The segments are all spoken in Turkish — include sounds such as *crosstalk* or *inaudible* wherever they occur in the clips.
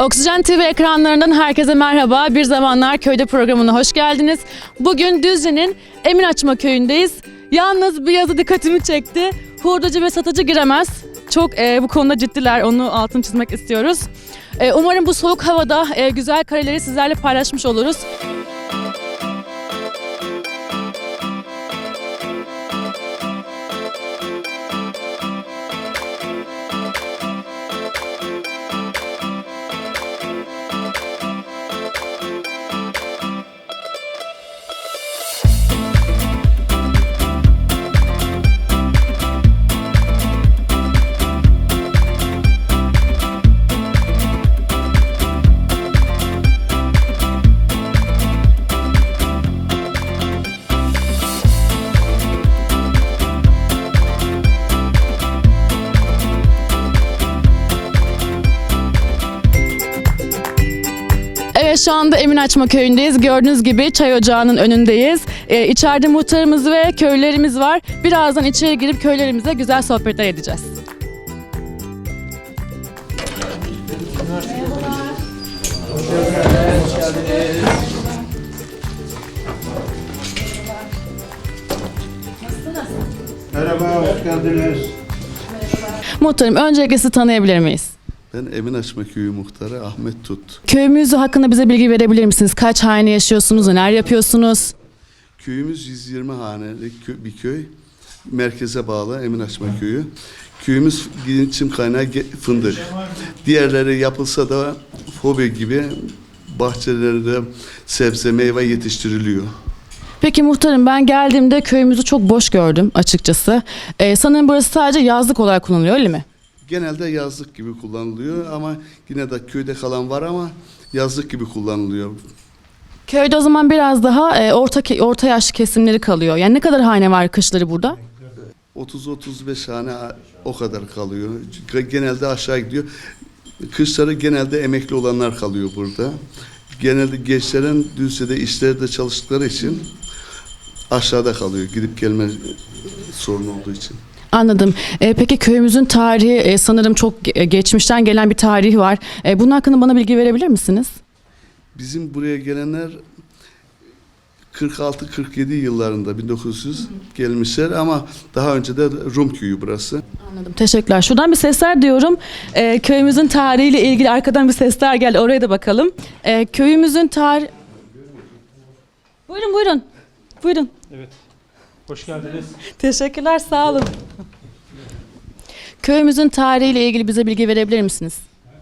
Oksijen TV ekranlarından herkese merhaba. Bir zamanlar köyde programına hoş geldiniz. Bugün Düzce'nin Emin Açma köyündeyiz. Yalnız bir yazı dikkatimi çekti. Hurdacı ve satıcı giremez. Çok e, bu konuda ciddiler. Onu altını çizmek istiyoruz. E, umarım bu soğuk havada e, güzel kareleri sizlerle paylaşmış oluruz. Şu anda Emin Açma köyündeyiz. Gördüğünüz gibi çay ocağının önündeyiz. Ee, içeride muhtarımız ve köylerimiz var. Birazdan içeri girip köylerimize güzel sohbetler edeceğiz. Merhaba, hoş geldiniz. Muhtarım öncelikle sizi tanıyabilir miyiz? Ben Emin Açma Köyü Muhtarı Ahmet Tut. Köyümüz hakkında bize bilgi verebilir misiniz? Kaç hane yaşıyorsunuz? Neler yapıyorsunuz? Köyümüz 120 haneli kö- bir köy. Merkeze bağlı Emin Açma Köyü. Köyümüz geçim kaynağı fındık. Diğerleri yapılsa da fobi gibi bahçelerde sebze meyve yetiştiriliyor. Peki muhtarım ben geldiğimde köyümüzü çok boş gördüm açıkçası. Ee, sanırım burası sadece yazlık olarak kullanılıyor öyle mi? Genelde yazlık gibi kullanılıyor ama yine de köyde kalan var ama yazlık gibi kullanılıyor. Köyde o zaman biraz daha e, orta orta yaş kesimleri kalıyor. Yani ne kadar hane var kışları burada? 30-35 hane o kadar kalıyor. Genelde aşağı gidiyor. Kışları genelde emekli olanlar kalıyor burada. Genelde gençlerin Düzce'de işlerde çalıştıkları için aşağıda kalıyor. Gidip gelme sorun olduğu için. Anladım. E, peki köyümüzün tarihi e, sanırım çok ge- geçmişten gelen bir tarihi var. E, bunun hakkında bana bilgi verebilir misiniz? Bizim buraya gelenler 46-47 yıllarında 1900 gelmişler ama daha önce de Rum köyü burası. Anladım. Teşekkürler. Şuradan bir sesler diyorum. E, köyümüzün tarihiyle ilgili arkadan bir sesler geldi. Oraya da bakalım. E, köyümüzün tarih... Buyurun buyurun. Buyurun. Evet. Hoş geldiniz. Teşekkürler. Sağ olun. Köyümüzün tarihiyle ilgili bize bilgi verebilir misiniz?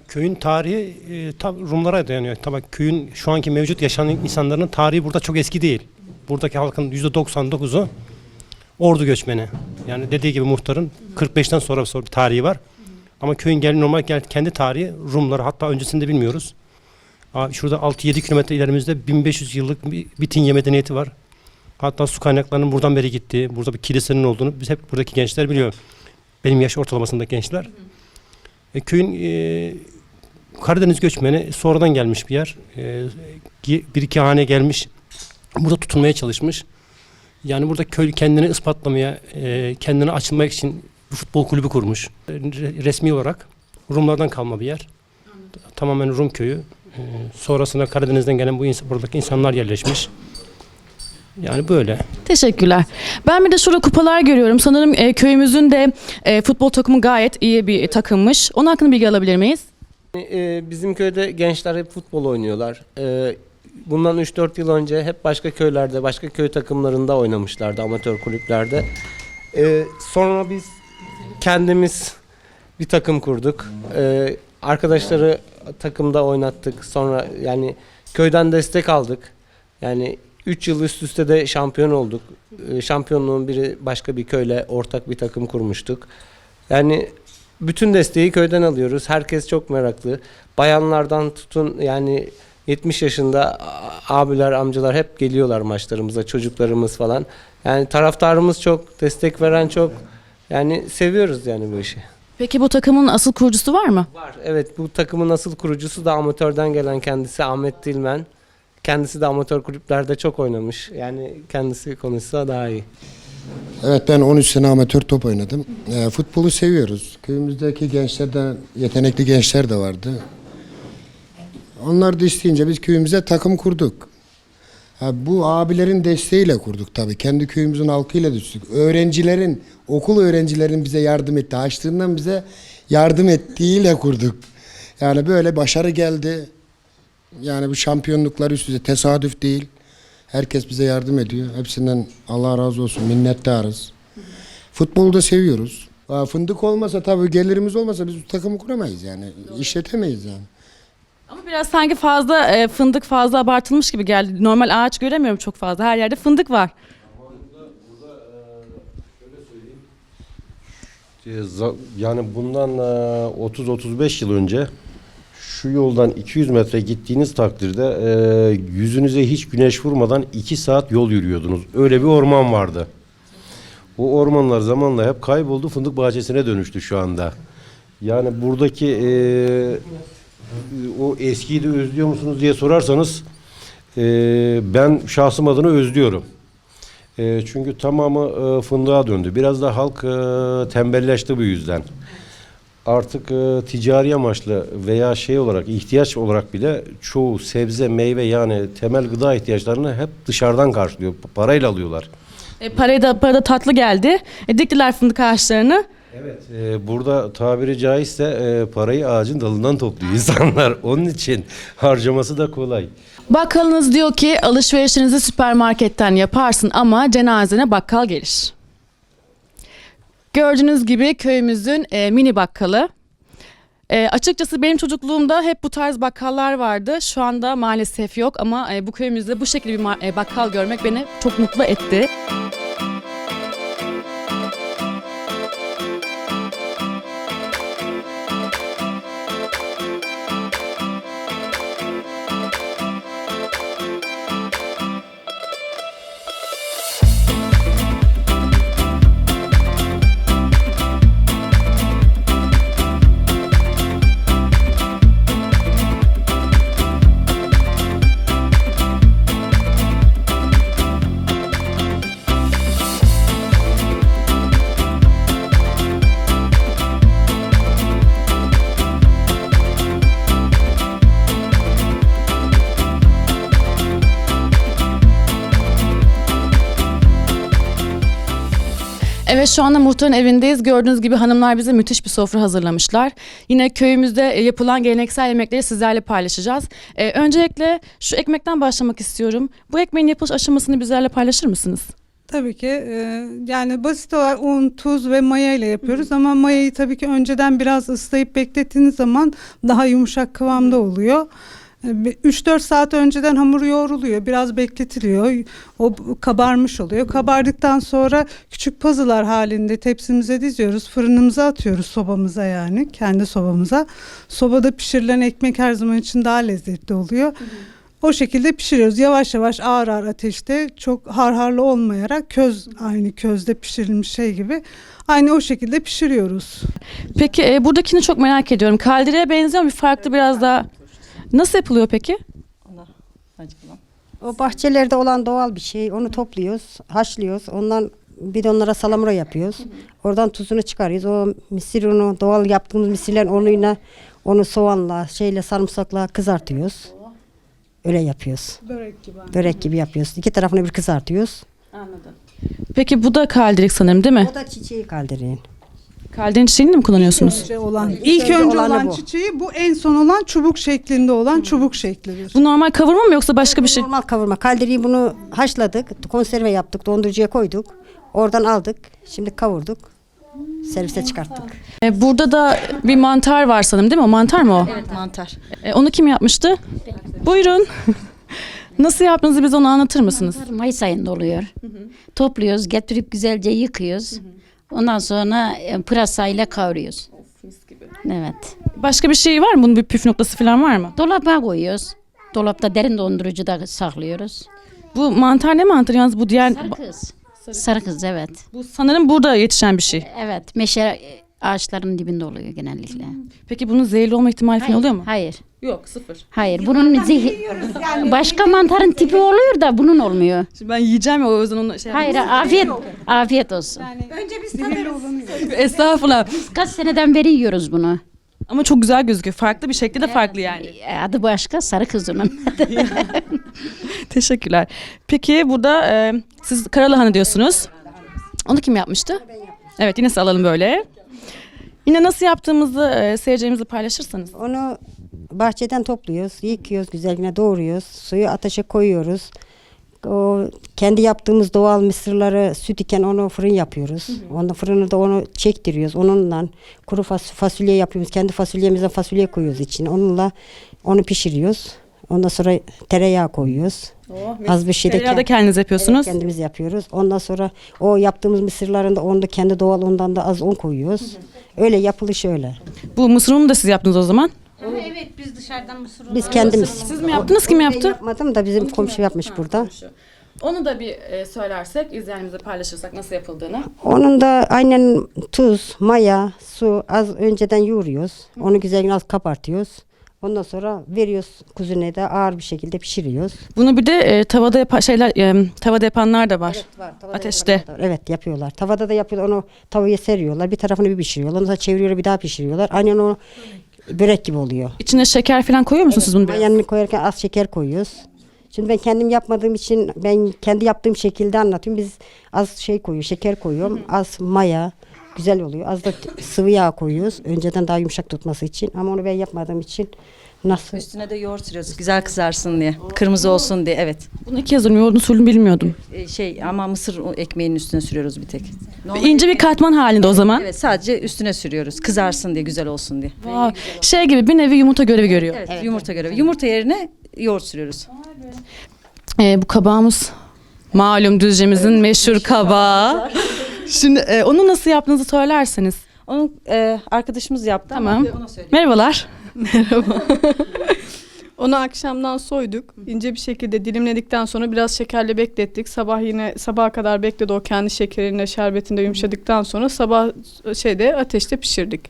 Köyün tarihi e, tam Rumlara dayanıyor. Tabii köyün şu anki mevcut yaşayan insanların tarihi burada çok eski değil. Buradaki halkın %99'u ordu göçmeni. Yani dediği gibi muhtarın 45'ten sonra bir tarihi var. Ama köyün gel normal gel, kendi tarihi Rumları hatta öncesinde bilmiyoruz. Aa, Şurada 6-7 kilometre ilerimizde 1500 yıllık bir Bitinye medeniyeti var. Hatta su kaynaklarının buradan beri gittiği, burada bir kilisenin olduğunu biz hep buradaki gençler biliyor. Benim yaş ortalamasındaki gençler. E, köyün e, Karadeniz göçmeni sonradan gelmiş bir yer. E, bir iki hane gelmiş. Burada tutunmaya çalışmış. Yani burada köy kendini ispatlamaya, e, kendini açılmak için bir futbol kulübü kurmuş. Re- Resmi olarak Rumlardan kalma bir yer. Tamamen Rum köyü. E, sonrasında Karadeniz'den gelen bu ins- buradaki insanlar yerleşmiş. Yani böyle. Teşekkürler. Ben bir de şurada kupalar görüyorum. Sanırım e, köyümüzün de e, futbol takımı gayet iyi bir takımmış. Onun hakkında bilgi alabilir miyiz? Ee, bizim köyde gençler hep futbol oynuyorlar. Ee, bundan 3-4 yıl önce hep başka köylerde, başka köy takımlarında oynamışlardı, amatör kulüplerde. Ee, sonra biz kendimiz bir takım kurduk. Ee, arkadaşları takımda oynattık. Sonra yani köyden destek aldık. Yani 3 yıl üst üste de şampiyon olduk. Ee, şampiyonluğun biri başka bir köyle ortak bir takım kurmuştuk. Yani bütün desteği köyden alıyoruz. Herkes çok meraklı. Bayanlardan tutun yani 70 yaşında abiler, amcalar hep geliyorlar maçlarımıza, çocuklarımız falan. Yani taraftarımız çok, destek veren çok. Yani seviyoruz yani bu işi. Peki bu takımın asıl kurucusu var mı? Var. Evet bu takımın asıl kurucusu da amatörden gelen kendisi Ahmet Dilmen. Kendisi de amatör kulüplerde çok oynamış. Yani kendisi konuşsa daha iyi. Evet ben 13 sene amatör top oynadım. Ee, futbolu seviyoruz. Köyümüzdeki gençlerden yetenekli gençler de vardı. Onlar da isteyince biz köyümüze takım kurduk. Ha, bu abilerin desteğiyle kurduk tabii. Kendi köyümüzün halkıyla düştük. Öğrencilerin, okul öğrencilerin bize yardım etti. Açtığından bize yardım ettiğiyle kurduk. Yani böyle başarı geldi. Yani bu şampiyonluklar üst üste tesadüf değil. Herkes bize yardım ediyor. Hepsinden Allah razı olsun. Minnettarız. Futbolu da seviyoruz. Ha, Fındık olmasa tabii gelirimiz olmasa biz bu takımı kuramayız yani. İşletemeyiz yani. Ama biraz sanki fazla e, fındık fazla abartılmış gibi geldi. Normal ağaç göremiyorum çok fazla. Her yerde fındık var. Ee, za- Yani bundan e, 30-35 yıl önce şu yoldan 200 metre gittiğiniz takdirde e, yüzünüze hiç güneş vurmadan 2 saat yol yürüyordunuz. Öyle bir orman vardı. O ormanlar zamanla hep kayboldu, fındık bahçesine dönüştü şu anda. Yani buradaki e, o eskiyi de özlüyor musunuz diye sorarsanız e, ben şahsım adına özlüyorum. E, çünkü tamamı e, fındığa döndü. Biraz da halk e, tembelleşti bu yüzden. Artık e, ticari amaçlı veya şey olarak ihtiyaç olarak bile çoğu sebze, meyve yani temel gıda ihtiyaçlarını hep dışarıdan karşılıyor. Parayla alıyorlar. E, parayı da, para da tatlı geldi. E, diktiler fındık ağaçlarını. Evet. e, burada tabiri caizse e, parayı ağacın dalından topluyor insanlar. *laughs* Onun için harcaması da kolay. Bakkalınız diyor ki alışverişinizi süpermarketten yaparsın ama cenazene bakkal gelir. Gördüğünüz gibi köyümüzün e, mini bakkalı. E, açıkçası benim çocukluğumda hep bu tarz bakkallar vardı. Şu anda maalesef yok ama e, bu köyümüzde bu şekilde bir e, bakkal görmek beni çok mutlu etti. Evet şu anda muhtarın evindeyiz. Gördüğünüz gibi hanımlar bize müthiş bir sofra hazırlamışlar. Yine köyümüzde e, yapılan geleneksel yemekleri sizlerle paylaşacağız. Ee, öncelikle şu ekmekten başlamak istiyorum. Bu ekmeğin yapılış aşamasını bizlerle paylaşır mısınız? Tabii ki e, yani basit olarak un, tuz ve maya ile yapıyoruz ama mayayı tabii ki önceden biraz ıslayıp beklettiğiniz zaman daha yumuşak kıvamda oluyor. E, bir 3-4 saat önceden hamur yoğruluyor, biraz bekletiliyor. O kabarmış oluyor. Kabardıktan sonra küçük puzzle'lar halinde tepsimize diziyoruz, fırınımıza atıyoruz sobamıza yani kendi sobamıza. Sobada pişirilen ekmek her zaman için daha lezzetli oluyor. O şekilde pişiriyoruz. Yavaş yavaş ağır ağır ateşte çok harharlı olmayarak köz aynı közde pişirilmiş şey gibi aynı o şekilde pişiriyoruz. Peki e, buradakini çok merak ediyorum. Kaldireye benziyor mu? Bir farklı biraz daha. Nasıl yapılıyor peki? O bahçelerde olan doğal bir şey. Onu topluyoruz, haşlıyoruz. Ondan bidonlara salamura yapıyoruz. *laughs* Oradan tuzunu çıkarıyoruz. O misir unu, doğal yaptığımız misirlerin unuyla onu soğanla, şeyle sarımsakla kızartıyoruz. Öyle yapıyoruz. Börek gibi. Börek gibi yapıyoruz. İki tarafını bir kızartıyoruz. Peki bu da kaldirik sanırım değil mi? O da çiçeği kaldırın. Kaldirin çiçeğini de mi kullanıyorsunuz? Önce olan, ilk önce olanı olan bu. çiçeği bu en son olan çubuk şeklinde olan çubuk şeklidir. Bu normal kavurma mı yoksa başka bir şey? Normal kavurma. Kaldiriyi bunu haşladık, konserve yaptık, dondurucuya koyduk. Oradan aldık. Şimdi kavurduk. Servise çıkarttık. E, burada da bir mantar var sanırım değil mi? O mantar mı o? Evet mantar. E, onu kim yapmıştı? Buyurun. *laughs* Nasıl yaptığınızı bize onu anlatır mısınız? Mantar Mayıs ayında oluyor. Topluyoruz, getirip güzelce yıkıyoruz. Ondan sonra e, pırasayla kavuruyoruz. Evet. Başka bir şey var mı? Bunun bir püf noktası falan var mı? Dolaba koyuyoruz. Dolapta derin dondurucuda saklıyoruz. Bu mantar ne mantar yalnız bu diğer... Sarı kız. Sarı kız evet. Bu sanırım burada yetişen bir şey. Evet meşe ağaçlarının dibinde oluyor genellikle. Peki bunun zehirli olma ihtimali falan oluyor mu? Hayır. Yok sıfır. Hayır. Bunun zehir... Başka mantarın tipi oluyor da bunun olmuyor. Şimdi ben yiyeceğim ya o yüzden onu şey Hayır afiyet afiyet olsun. *laughs* Estağfurullah. Kaç seneden beri yiyoruz bunu. Ama çok güzel gözüküyor. Farklı bir şekli de farklı yani. E, Adı başka sarı kızının. *laughs* Teşekkürler. Peki burada e, siz karalahana diyorsunuz. Onu kim yapmıştı? Evet yine alalım böyle. Yine nasıl yaptığımızı e, seyircilerimizle paylaşırsanız. Onu bahçeden topluyoruz, yıkıyoruz, güzelce doğruyoruz. Suyu ateşe koyuyoruz. O kendi yaptığımız doğal mısırları süt iken onu fırın yapıyoruz. Onu fırını da onu çektiriyoruz. Onunla kuru fas- fasulye yapıyoruz. Kendi fasulyemizden fasulye koyuyoruz içine. Onunla onu pişiriyoruz. Ondan sonra tereyağı koyuyoruz. Az bir şey de Tereyağı da kend- kendiniz yapıyorsunuz. Evet, kendimiz yapıyoruz. Ondan sonra o yaptığımız mısırların da onu da kendi doğal ondan da az un koyuyoruz. Öyle yapılış öyle. Bu mısır ununu da siz yaptınız o zaman. evet biz dışarıdan mısır Biz kendimiz. Siz mi yaptınız kim Ben yaptı? yapmadım da bizim komşu yapmış burada. Onu da bir e, söylersek, izleyenimize paylaşırsak nasıl yapıldığını. Onun da aynen tuz, maya, su az önceden yoğuruyoruz. Onu güzelce az kabartıyoruz. Ondan sonra veriyoruz kuzine de ağır bir şekilde pişiriyoruz. Bunu bir de e, tavada yapan şeyler, e, tavada yapanlar da var. Ateşte. Evet yapıyorlar. Tavada da yapıyorlar. Onu tavaya seriyorlar. Bir tarafını bir pişiriyorlar. Ondan sonra çeviriyorlar bir daha pişiriyorlar. Aynen o börek gibi oluyor. İçine şeker falan koyuyor musunuz siz bunu biraz? Koyarken az şeker koyuyoruz. Şimdi ben kendim yapmadığım için ben kendi yaptığım şekilde anlatıyorum. Biz az şey koyuyor, şeker koyuyorum. Az maya güzel oluyor. Az da sıvı yağ koyuyoruz. Önceden daha yumuşak tutması için. Ama onu ben yapmadığım için nasıl? Üstüne de yoğurt sürüyoruz güzel kızarsın diye. Kırmızı olsun diye evet. Bunu iki yazıyorum. Yoğurdun usulünü bilmiyordum. Ee, şey ama mısır ekmeğinin üstüne sürüyoruz bir tek. İnce bir katman halinde o zaman. Evet sadece üstüne sürüyoruz. Kızarsın diye güzel olsun diye. Wow. Şey gibi bir nevi yumurta görevi görüyor. Evet, yumurta görevi. Yumurta yerine yoğurt sürüyoruz. Ee, bu kabağımız malum Düzce'mizin meşhur kabağı. *laughs* Şimdi e, onu nasıl yaptığınızı söylerseniz. Onu e, arkadaşımız yaptı Tamam. ama ona söyleyeyim. Merhabalar. *laughs* *laughs* Onu akşamdan soyduk. İnce bir şekilde dilimledikten sonra biraz şekerle beklettik. Sabah yine sabaha kadar bekledi o kendi şekerinde, şerbetinde yumuşadıktan sonra sabah şeyde ateşte pişirdik.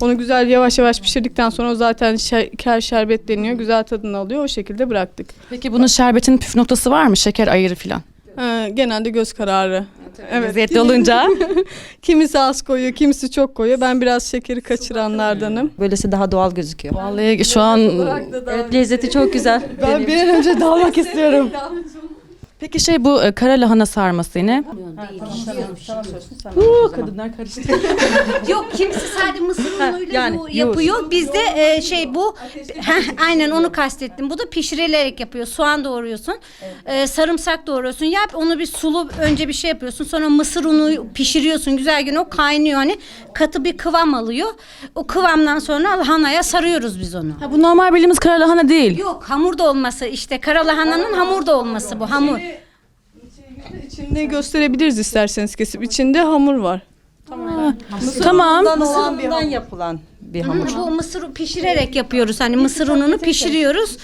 Onu güzel yavaş yavaş pişirdikten sonra o zaten şeker şerbetleniyor. Güzel tadını alıyor. O şekilde bıraktık. Peki bunun şerbetinin püf noktası var mı? Şeker ayırı falan. Ee, genelde göz kararı. Evet. Lezzetli olunca. *laughs* Kimisi az koyuyor, kimisi çok koyuyor. Ben biraz şekeri kaçıranlardanım. Böylesi daha doğal gözüküyor. Vallahi şu an Evet lezzeti çok güzel. ben bir an önce dalmak *laughs* istiyorum. Peki şey bu e, kara lahana sarması yine. Uuu kadınlar karıştı. *laughs* Yok kimisi sadece mısır unuyla yani yoğur- yapıyor. Bizde e, şey bu *laughs* Heh, aynen onu kastettim. Bu da pişirilerek yapıyor. Soğan doğruyorsun. e, sarımsak doğruyorsun. Yap onu bir sulu önce bir şey yapıyorsun. Sonra mısır unu pişiriyorsun. Güzel gün o kaynıyor hani katı bir kıvam alıyor. O kıvamdan sonra lahanaya sarıyoruz biz onu. Ha, bu normal bildiğimiz kara lahana değil. Yok hamur da olması işte kara lahananın hamur da olması bu hamur. İçinde gösterebiliriz isterseniz kesip. İçinde hamur var. Tamam. Mısırından yapılan bir hamur. Bu mısır pişirerek yapıyoruz. Hani mısır ununu pişiriyoruz.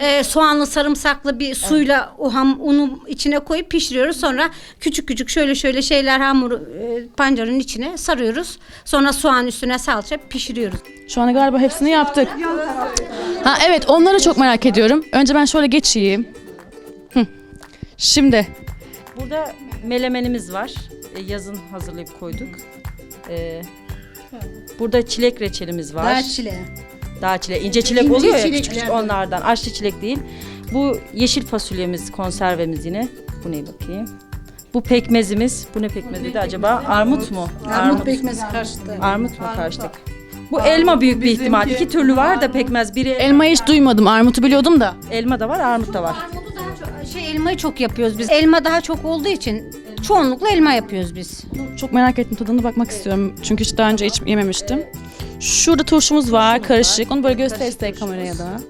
Ee, soğanlı sarımsaklı bir suyla o ham unu içine koyup pişiriyoruz. Sonra küçük küçük şöyle şöyle şeyler hamuru e, pancarın içine sarıyoruz. Sonra soğan üstüne salça pişiriyoruz. Şu ana galiba hepsini yaptık. Ha evet onları çok merak ediyorum. Önce ben şöyle geçeyim. Hı. Şimdi Burada melemenimiz var. E, yazın hazırlayıp koyduk. E, burada çilek reçelimiz var. Dağ çileği. Dağ çilek, ince çilek İnce oluyor ya küçük küçük onlardan. Açlı çilek değil. Bu yeşil fasulyemiz, konservemiz yine. Bu ne bakayım? Bu pekmezimiz. Bu ne pekmeziydi acaba? Armut mu? Armut, pekmezi karşıtı. armut mu karıştık? Bu elma büyük bir ihtimal. İki türlü var da pekmez. Biri elmayı hiç duymadım. Armutu biliyordum da. elma da var, armut da var. Armudu elmayı çok yapıyoruz biz. Elma daha çok olduğu için çoğunlukla elma yapıyoruz biz. Çok merak ettim tadına bakmak istiyorum. Çünkü hiç daha önce hiç yememiştim. Şurada turşumuz var karışık. Onu böyle gösterirsek kameraya da.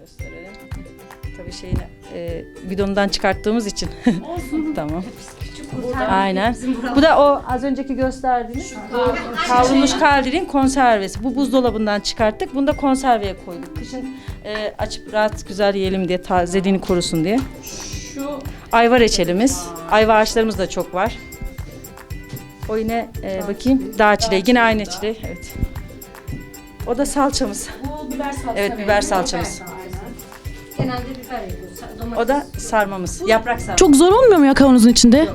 gösterelim. Tabii şeyini e, bidonundan çıkarttığımız için. *laughs* tamam. Aynen. Bu da o az önceki gösterdiğimiz kavrulmuş kaldirin konservesi. Bu buzdolabından çıkarttık. Bunu da konserveye koyduk. Kışın e, açıp rahat güzel yiyelim diye tazeliğini korusun diye. Şu ayva reçelimiz. Ayva ağaçlarımız da çok var. O yine e, bakayım dağ çileği. Yine aynı çileği. Evet. O da salçamız. Evet biber salçamız. Genelde biber yapıyoruz. O da sarmamız. Yaprak sarma. Çok zor olmuyor mu ya kavanozun içinde?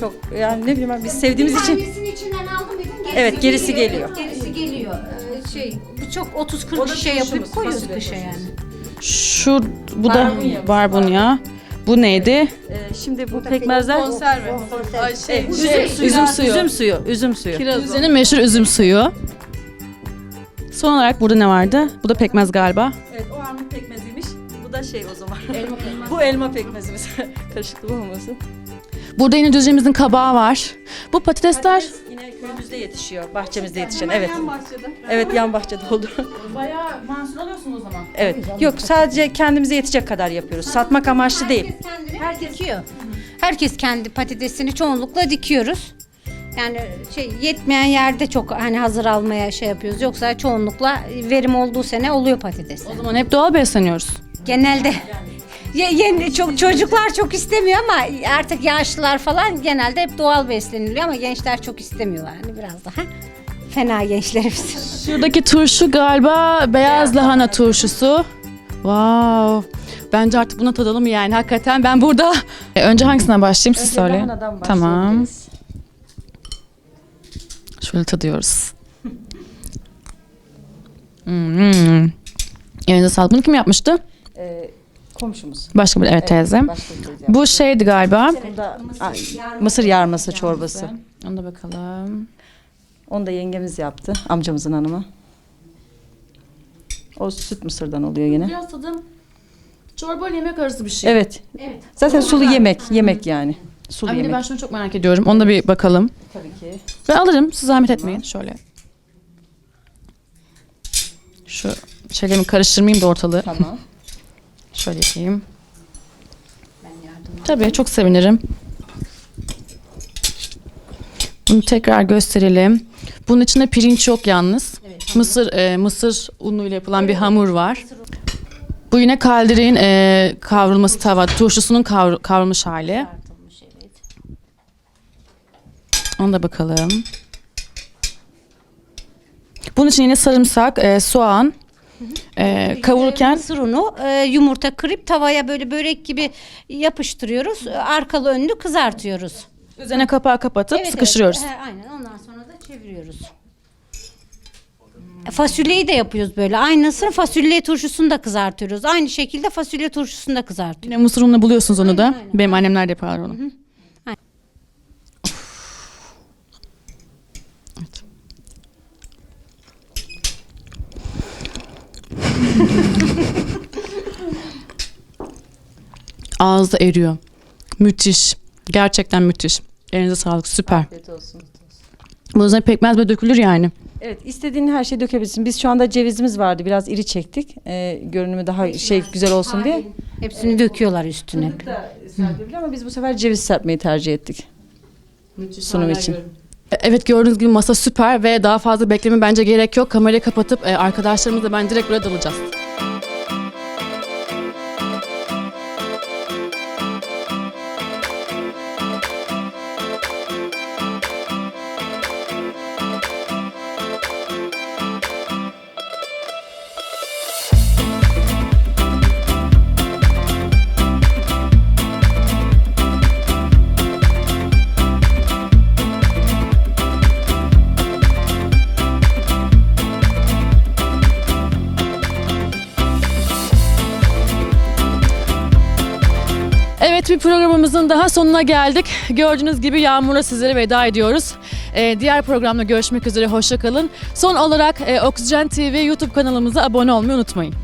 Çok yani ne bileyim ben biz sevdiğimiz için Tanesini içinden aldım dedim. Gerisi Evet, gerisi geliyor. Gerisi geliyor. Ee, Şey bu çok 30-40 şişe yapıp koyuyoruz kışa yani. Şu bu da Barbunya. barbunya. Bu neydi? Ee, şimdi bu pekmezler Konserve. Ay şey, üzüm suyu, üzüm suyu. üzüm suyu, üzüm suyu. Düzce'nin meşhur üzüm suyu. Son olarak burada ne vardı? Bu da pekmez galiba. Evet, o armut pekmeziymiş. Bu da şey o zaman. Elma *laughs* bu elma pekmezimiz. *laughs* Karışıklık olmasın. Burada yine Düzce'mizin kabağı var. Bu patatesler Patates yine köyümüzde yetişiyor, bahçemizde yetişen. Evet. Evet, yan bahçede oldu. bayağı mahsul alıyorsunuz o zaman. evet. Yok, sadece kendimize yetecek kadar yapıyoruz. Satmak amaçlı değil. Herkes dikiyor. Herkes kendi patatesini çoğunlukla dikiyoruz. Yani şey yetmeyen yerde çok hani hazır almaya şey yapıyoruz. Yoksa çoğunlukla verim olduğu sene oluyor patates. O zaman hep doğal besleniyoruz. Genelde Ye- yeni çok çocuklar çok istemiyor ama artık yaşlılar falan genelde hep doğal besleniliyor ama gençler çok istemiyorlar. Hani biraz daha fena gençlerimiz. Şuradaki turşu galiba beyaz lahana turşusu. Wow. Bence artık buna tadalım yani hakikaten. Ben burada... E, önce hangisinden başlayayım siz söyleyin. Tamam. Şöyle tadıyoruz. Hmm. Elinize sağlık. Bunu kim yapmıştı? Komşumuz. Başka bir evet teyze. Başka bir. Bu şeydi galiba. Bu da Ay, mısır yarması çorbası. Ona da bakalım. Onu da yengemiz yaptı, amcamızın hanımı. O süt mısırdan oluyor yine. Biraz tadım çorba ile yemek arası bir şey. Evet. Zaten sulu yemek, yemek yani. Sulu Amine yemek. ben şunu çok merak ediyorum. Onu da bir bakalım. Tabii ki. Ben alırım. Siz zahmet etmeyin. Şöyle. Şu şeylerimi karıştırmayayım da ortalığı. Tamam. *laughs* Şöyle yapayım. Tabii çok sevinirim. Bunu tekrar gösterelim. Bunun içinde pirinç yok yalnız. mısır e, mısır unuyla yapılan bir hamur var. Bu yine kaldirin e, kavrulması tava, turşusunun kavru- kavrulmuş hali. Ona da bakalım. Bunun için yine sarımsak, e, soğan, e, kavururken Mısır unu, e, yumurta kırıp tavaya böyle börek gibi yapıştırıyoruz. Arkalı önlü kızartıyoruz. üzerine kapağı kapatıp Evet, sıkıştırıyoruz. Evet, he, aynen ondan sonra da çeviriyoruz. E, Fasulyeyi de yapıyoruz böyle. Aynısını fasulye turşusunu da kızartıyoruz. Aynı şekilde fasulye turşusunu da kızartıyoruz. Yine mısır ununa buluyorsunuz onu da. Benim annemler de yapar onu. *laughs* Ağızda eriyor. Müthiş. Gerçekten müthiş. Elinize sağlık. Süper. Afiyet olsun. Bunun üzerine pekmez böyle dökülür yani. Evet, istediğin her şeyi dökebilirsin. Biz şu anda cevizimiz vardı. Biraz iri çektik. Ee, görünümü daha şey güzel olsun diye. Hepsini döküyorlar üstüne. Fındık da serpebilir ama biz bu sefer ceviz serpmeyi tercih ettik. Sunum için. Evet gördüğünüz gibi masa süper ve daha fazla bekleme bence gerek yok. Kamerayı kapatıp e, arkadaşlarımızla ben direkt buraya dalacağız. Programımızın daha sonuna geldik. Gördüğünüz gibi Yağmur'la sizlere veda ediyoruz. Ee, diğer programda görüşmek üzere. Hoşçakalın. Son olarak e, Oksijen TV YouTube kanalımıza abone olmayı unutmayın.